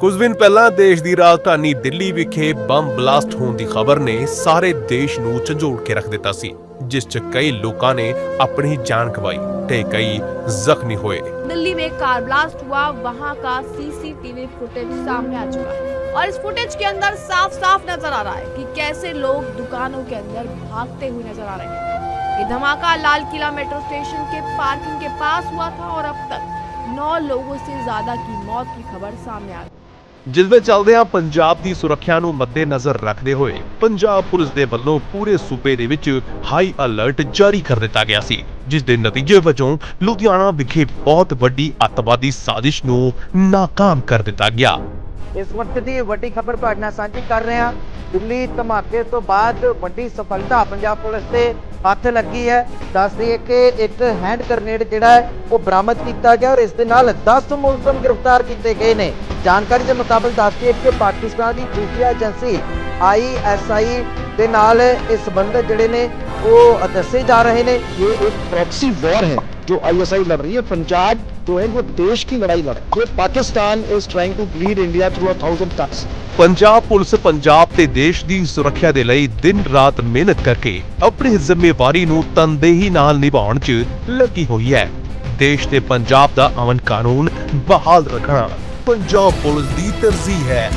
ਕੁਝ ਦਿਨ ਪਹਿਲਾਂ ਦੇਸ਼ ਦੀ ਰਾਜਧਾਨੀ ਦਿੱਲੀ ਵਿਖੇ ਬੰਬ ਬਲਾਸਟ ਹੋਣ ਦੀ ਖਬਰ ਨੇ ਸਾਰੇ ਦੇਸ਼ ਨੂੰ ਝੰਜੋੜ ਕੇ ਰੱਖ ਦਿੱਤਾ ਸੀ ਜਿਸ 'ਚ ਕਈ ਲੋਕਾਂ ਨੇ ਆਪਣੀ ਜਾਨ ਗਵਾਈ ਤੇ ਕਈ ਜ਼ਖਮੀ ਹੋਏ दिल्ली में कार ब्लास्ट हुआ वहां का सीसीटीवी फुटेज सामने आ चुका है और इस फुटेज के अंदर साफ साफ नजर आ रहा है कि कैसे लोग दुकानों के अंदर भागते हुए नजर आ रहे हैं ये धमाका लाल किला मेट्रो स्टेशन के पार्किंग के पास हुआ था और अब तक नौ लोगों से ज्यादा की मौत की खबर सामने आ गई ਜਿਸ ਵਿੱਚ ਚੱਲਦਿਆਂ ਪੰਜਾਬ ਦੀ ਸੁਰੱਖਿਆ ਨੂੰ ਮੱਦੇਨਜ਼ਰ ਰੱਖਦੇ ਹੋਏ ਪੰਜਾਬ ਪੁਲਿਸ ਦੇ ਵੱਲੋਂ ਪੂਰੇ ਸੂਬੇ ਦੇ ਵਿੱਚ ਹਾਈ ਅਲਰਟ ਜਾਰੀ ਕਰ ਦਿੱਤਾ ਗਿਆ ਸੀ, ਜਿਸ ਦੇ ਨਤੀਜੇ ਵਜੋਂ ਲੁਧਿਆਣਾ ਵਿਖੇ ਬਹੁਤ ਵੱਡੀ ਅੱਤਵਾਦੀ ਸਾਜ਼ਿਸ਼ ਨੂੰ ਨਾਕਾਮ ਕਰ ਦਿੱਤਾ ਗਿਆ। ਇਸ ਵਕਤ ਦੀ ਵੱਡੀ ਖਬਰ ਤੁਹਾਡੇ ਨਾਲ ਸਾਂਝੀ ਕਰ ਰਹੇ ਹਾਂ। ਦਿੱਲੀ ਧਮਾਕੇ ਤੋਂ ਬਾਅਦ ਵੱਡੀ ਸਫਲਤਾ ਪੰਜਾਬ ਪੁਲਿਸ ਦੇ ਹੱਥ ਲੱਗੀ ਹੈ ਦੱਸ ਦਈਏ ਕਿ ਇੱਕ ਹੈਂਡ ਗ੍ਰਨੇਡ ਜਿਹੜਾ ਹੈ ਉਹ ਬਰਾਮਦ ਕੀਤਾ ਗਿਆ ਔਰ ਇਸ ਦੇ ਨਾਲ 10 ਮੁਲਜ਼ਮ ਗ੍ਰਿਫਤਾਰ ਕੀਤੇ ਗਏ ਨੇ ਜਾਣਕਾਰੀ ਦੇ ਮੁਤਾਬਕ ਦੱਸ ਦਈਏ ਕਿ ਪਾਕਿਸਤਾਨ ਦੀ ਖੁਫੀਆ ਏਜੰਸੀ ਆਈਐਸਆਈ ਦੇ ਨਾਲ ਇਸ ਸੰਬੰਧ ਜਿਹੜੇ ਨੇ ਉਹ ਦੱਸੇ ਜਾ ਰਹੇ ਨੇ ये एक प्रॉक्सी वॉर है जो आईएसआई लड़ रही है पंजाब जो है वो देश की लड़ाई लड़ रहा है ये Pakistan is trying to lead India through a thousand Tux Punjab police Punjab ਤੇ ਦੇਸ਼ ਦੀ ਸੁਰੱਖਿਆ ਦੇ ਲਈ ਦਿਨ ਰਾਤ ਮਿਹਨਤ ਕਰਕੇ ਆਪਣੀ ਜ਼ਿੰਮੇਵਾਰੀ ਨੂੰ ਤਨਦੇਹੀ ਨਾਲ ਨਿਭਾਉਣ 'ਚ ਲੱਗੀ ਹੋਈ ਹੈ। ਦੇਸ਼ ਤੇ ਪੰਜਾਬ ਦਾ ਅਮਨ ਕਾਨੂੰਨ ਬਹਾਲ ਰੱਖਣਾ ਪੰਜਾਬ ਪੁਲਿਸ ਦੀ ਤਰਜੀਹ ਹੈ।